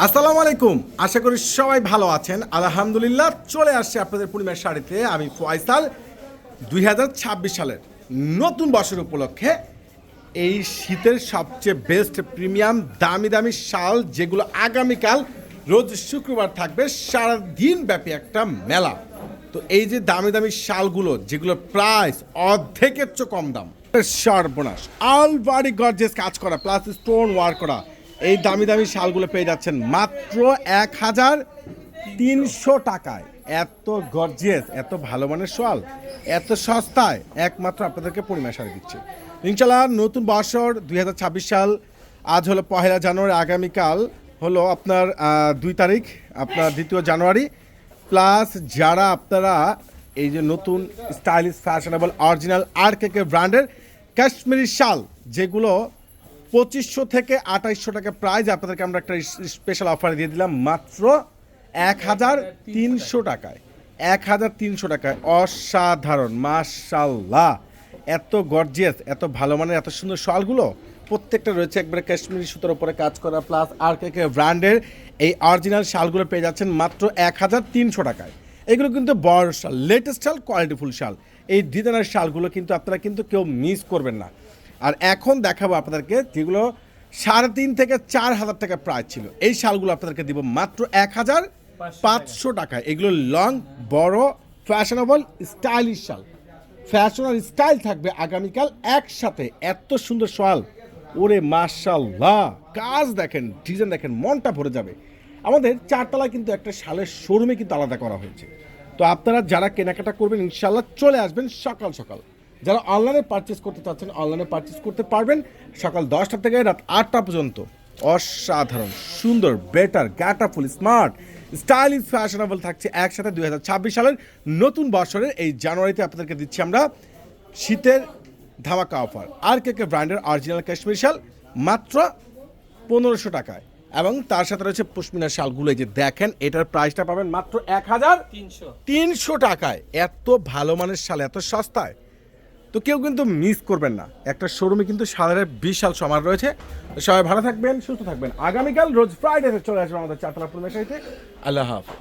আসসালামু আলাইকুম। আশা করি সবাই ভালো আছেন। আলহামদুলিল্লাহ চলে আসছে আপনাদের পূর্ণিমার শাড়িতে আমি ফয়সাল। দুই হাজার ছাব্বিশ সালের নতুন বছর উপলক্ষে এই শীতের সবচেয়ে বেস্ট প্রিমিয়াম দামি দামি শাল যেগুলো আগামীকাল রোজ শুক্রবার থাকবে, সারাদিন ব্যাপী একটা মেলা। তো এই যে দামি দামি শালগুলো, যেগুলোর প্রাইস অর্ধেকের চেয়ে কম দাম সর্বনাশ। অলবাড়ি গর্জেস কাজ করা প্লাস স্টোন ওয়ার করা। এই দামি দামি শালগুলো পেয়ে যাচ্ছেন মাত্র এক হাজার তিনশো টাকায়। এত গর্জিয়াস এত ভালো মানের শাল, এত সস্তায়। একমাত্র আপনাদেরকে পরিমাণ সারি দিচ্ছে। ইনশাল্লাহ নতুন বছর দুই হাজার ছাব্বিশ সাল, আজ হলো পহেলা জানুয়ারি, আগামীকাল হলো আপনার দুই তারিখ, আপনার দ্বিতীয় জানুয়ারি। প্লাস যারা আপনারা এই যে নতুন স্টাইলিশ ফ্যাশনেবল অরিজিনাল আর কে কে ব্র্যান্ডের কাশ্মীরি শাল, যেগুলো পঁচিশশো থেকে আঠাইশশো টাকা প্রাইজ আপনাদেরকে আমরা একটা স্পেশাল অফার দিয়ে দিলাম, মাত্র এক হাজার তিনশো টাকায়। এক হাজার তিনশো টাকায়। অসাধারণ মাশাল্লাহ এত গর্জিয়াস এত ভালো মানের, এত সুন্দর শালগুলো প্রত্যেকটা রয়েছে। একবারে কাশ্মীরি সুতোর উপরে কাজ করা প্লাস আর কে কে ব্র্যান্ডের এই অরিজিনাল শালগুলো পেয়ে যাচ্ছেন মাত্র এক হাজার তিনশো টাকায়। এগুলো কিন্তু বড় শাল লেটেস্ট শাল কোয়ালিটিফুল শাল। এই ডিজাইনের শালগুলো কিন্তু আপনারা কিন্তু কেউ মিস করবেন না। আর এখন দেখাবো আপনাদেরকে যেগুলো সাড়ে তিন থেকে চার হাজার টাকা প্রাইস ছিল। এই শালগুলো আপনাদেরকে দিব মাত্র এক হাজার পাঁচশো টাকায়। এগুলো লং বড় ফ্যাশনেবল স্টাইলিশ শাল। ফ্যাশন আর স্টাইল থাকবে আগামীকাল একসাথে। এত সুন্দর শাল। ওরে মার্শাল্লাহ কাজ দেখেন ডিজাইন দেখেন মনটা ভরে যাবে। আমাদের চারতলায় কিন্তু একটা শালের শোরুমে কিন্তু আলাদা করা হয়েছে। তো আপনারা যারা কেনাকাটা করবেন ইনশাল্লাহ চলে আসবেন সকাল সকাল। যারা অনলাইনে পারচেস করতে চাচ্ছেন অনলাইনে পারচেস করতে পারবেন সকাল দশটা থেকে রাত আটটা পর্যন্ত। অসাধারণ সুন্দর বেটার গ্যাটাফুল স্মার্ট স্টাইলিশ ফ্যাশনেবল থাকছে একসাথে দু হাজার ছাব্বিশ সালের নতুন বছরের এই জানুয়ারিতে আপনাদেরকে দিচ্ছি আমরা শীতের ধামাকা অফার আর কে কে ব্র্যান্ডের অরিজিনাল কাশ্মীর শাল? মাত্র পনেরোশো টাকায়। এবং তার সাথে রয়েছে পশমিনা শালগুলো যে দেখেন এটার প্রাইসটা পাবেন মাত্র এক হাজার তিনশো। তিনশো টাকায়। এত ভালো মানের শাল এত সস্তায়। তো কেউ কিন্তু মিস করবেন না। একটা শোরুমে কিন্তু সাধারণ বিশাল সমার রয়েছে। সবাই ভালো থাকবেন, সুস্থ থাকবেন। আগামীকাল রোজ ফ্রাইডে চলে আসবেন আমাদের চারতলা পরিবেশ আল্লাহ হাফিজ।